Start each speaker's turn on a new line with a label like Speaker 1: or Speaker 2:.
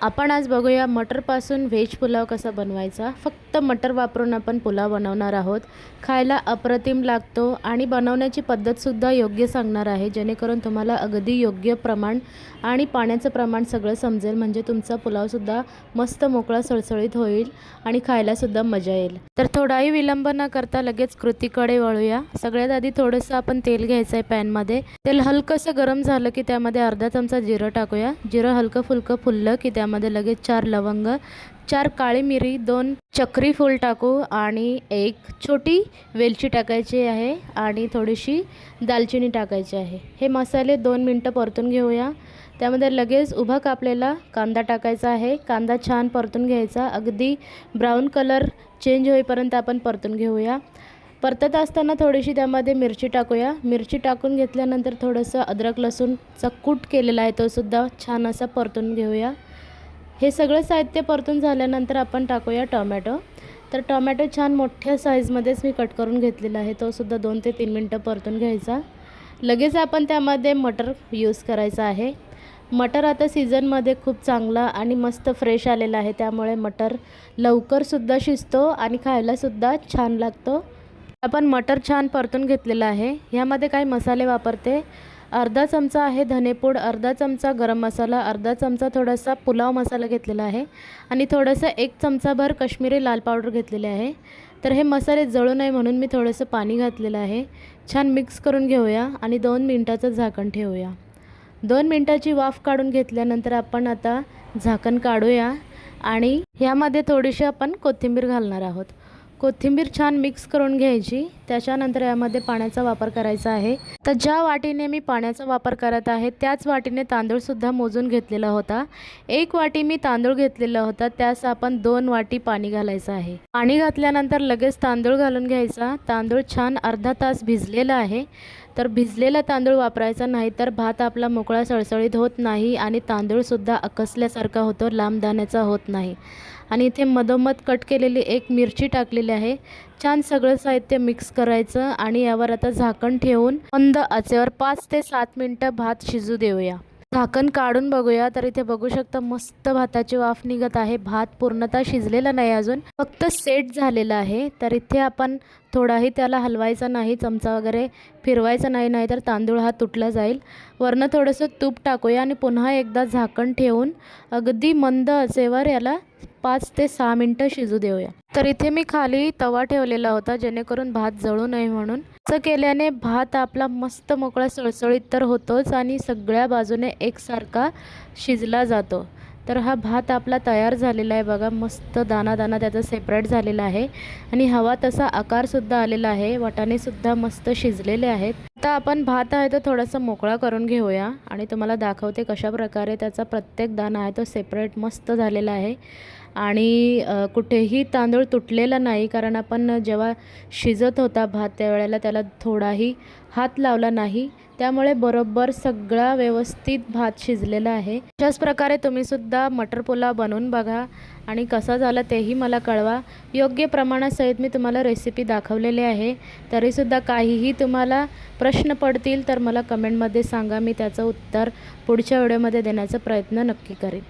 Speaker 1: आपण आज बघूया मटरपासून व्हेज पुलाव कसा बनवायचा. फक्त मटर वापरून आपण पुलाव बनवणार आहोत. खायला अप्रतिम लागतो आणि बनवण्याची पद्धतसुद्धा योग्य सांगणार आहे जेणेकरून तुम्हाला अगदी योग्य प्रमाण आणि पाण्याचं प्रमाण सगळं समजेल. म्हणजे तुमचा पुलावसुद्धा मस्त मोकळा सळसळीत होईल आणि खायलासुद्धा मजा येईल. तर थोडाही विलंब न करता लगेच कृतीकडे वळूया. सगळ्यात आधी थोडंसं आपण तेल घ्यायचं आहे पॅनमध्ये. तेल हलकंसं गरम झालं की त्यामध्ये अर्धा चमचा जिरं टाकूया. जिरं हलकं फुलकं फुललं की त्यामध्ये लगेच चार लवंग चार काळी मिरी दोन चक्री फूल टाकू आणि एक छोटी वेलची टाकायची आहे आणि थोडीशी दालचिनी टाकायची आहे. हे मसाले दोन मिनटं परतून घेऊया. त्यामध्ये लगेच उभा कापलेला कांदा टाकायचा आहे. कांदा छान परतून घ्यायचा. अगदी ब्राऊन कलर चेंज होईपर्यंत आपण परतून घेऊया. परतत असताना थोडीशी त्यामध्ये मिरची टाकूया. मिरची टाकून घेतल्यानंतर थोडंसं अद्रक लसूणचा कूट केलेला आहे तो सुद्धा छान असा परतून घेऊया. हे सगळं साहित्य परतून झाल्यानंतर आपण टाकूया टोमॅटो. तर टोमॅटो छान मोठ्या साईजमध्येच मी कट करून घेतलेला आहे. तो सुद्धा दोन ते तीन मिनटं परतून घ्यायचा. लगेच आपण त्यामध्ये मटर यूज करायचा आहे. मटर आता सीझनमध्ये खूप चांगला आणि मस्त फ्रेश आलेला आहे. त्यामुळे मटर लवकरसुद्धा शिजतो आणि खायलासुद्धा छान लागतो. आपण मटर छान परतून घेतलेलं आहे. ह्यामध्ये काही मसाले वापरते. अर्धा चमचा आहे धनेपूड अर्धा चमचा गरम मसाला अर्धा चमचा थोडासा पुलाव मसाला घेतलेला आहे आणि थोडंसं एक चमचाभर काश्मीरी लाल पावडर घेतलेले आहे. तर हे मसाले जळू नये म्हणून मी थोडंसं पाणी घातलेलं आहे. छान मिक्स करून घेऊया आणि दोन मिनटाचं झाकण ठेवूया. दोन मिनटाची वाफ काढून घेतल्यानंतर आपण आता झाकण काढूया आणि ह्यामध्ये थोडीशी आपण कोथिंबीर घालणार आहोत. कोथिंबीर छान मिक्स करून घ्यायची त्याच्यानंतर यामध्ये पाण्याचा वापर करायचा आहे. तर ज्या वाटीने मी पाण्याचा वापर करत आहे त्याच वाटीने तांदूळसुद्धा मोजून घेतलेला होता. एक वाटी मी तांदूळ घेतलेला होता त्यास आपण दोन वाटी पाणी घालायचं आहे. पाणी घातल्यानंतर लगेच तांदूळ घालून घ्यायचा. तांदूळ छान अर्धा तास भिजलेला आहे. तर भिजलेला तांदूळ वापरायचा नाही तर भात आपला मोकळा सळसळीत होत नाही आणि तांदूळसुद्धा अकसल्यासारखा होतो लांब दाण्याचा होत नाही. आणि इथे मधोमध कट केलेली एक मिरची टाकलेली आहे. छान सगळं साहित्य मिक्स करायचं आणि यावर आता झाकण ठेवून मंद आचेवर पाच ते सात मिनटं भात शिजू देऊया. झाकण काढून बघूया तर इथे बघू शकता मस्त भाताची वाफ निघत आहे. भात पूर्णतः शिजलेला नाही अजून फक्त सेट झालेला आहे. तर इथे आपण थोडाही त्याला हलवायचा नाही चमचा वगैरे फिरवायचा नाही नाही तर तांदूळ हा तुटला जाईल. वरनं थोडंसं तूप टाकूया आणि पुन्हा एकदा झाकण ठेवून अगदी मंद असेवर याला पाच ते सहा मिनटं शिजू देऊया. तर इथे मी खाली तवा ठेवलेला होता जेणेकरून भात जळू नये म्हणून. असं केल्याने भात आपला मस्त मोकळा सळसळीत तर होतोच आणि सगळ्या बाजूने एकसारखा शिजला जातो. तर हा भात आपला तयार झालेला आहे बघा. मस्त दाना दाना त्याचा सेपरेट झालेला आहे. आणि हवा तसा आकारसुद्धा आलेला आहे. वाटाणेसुद्धा मस्त शिजलेले आहेत. आता आपण भात आहे तो थोडासा मोकळा करून घेऊया. आणि तुम्हाला दाखवते कशा प्रकारे त्याचा प्रत्येक दाना आहे तो सेपरेट मस्त झालेला आहे. आणि कुठेही तांदूळ तुटलेला नाही कारण आपण जेव्हा शिजत होता भात त्यावेळेला त्याला थोडाही हात लावला नाही. त्यामुळे बरोबर सगळा व्यवस्थित भात शिजलेला आहे. अशाच प्रकारे तुम्हीसुद्धा मटर पुलाव बनवून बघा आणि कसा झाला तेही मला कळवा. योग्य प्रमाणासहित मी तुम्हाला रेसिपी दाखवलेली आहे. तरीसुद्धा काहीही तुम्हाला प्रश्न पडतील तर मला कमेंटमध्ये सांगा. मी त्याचं उत्तर पुढच्या व्हिडिओमध्ये देण्याचा प्रयत्न नक्की करेन.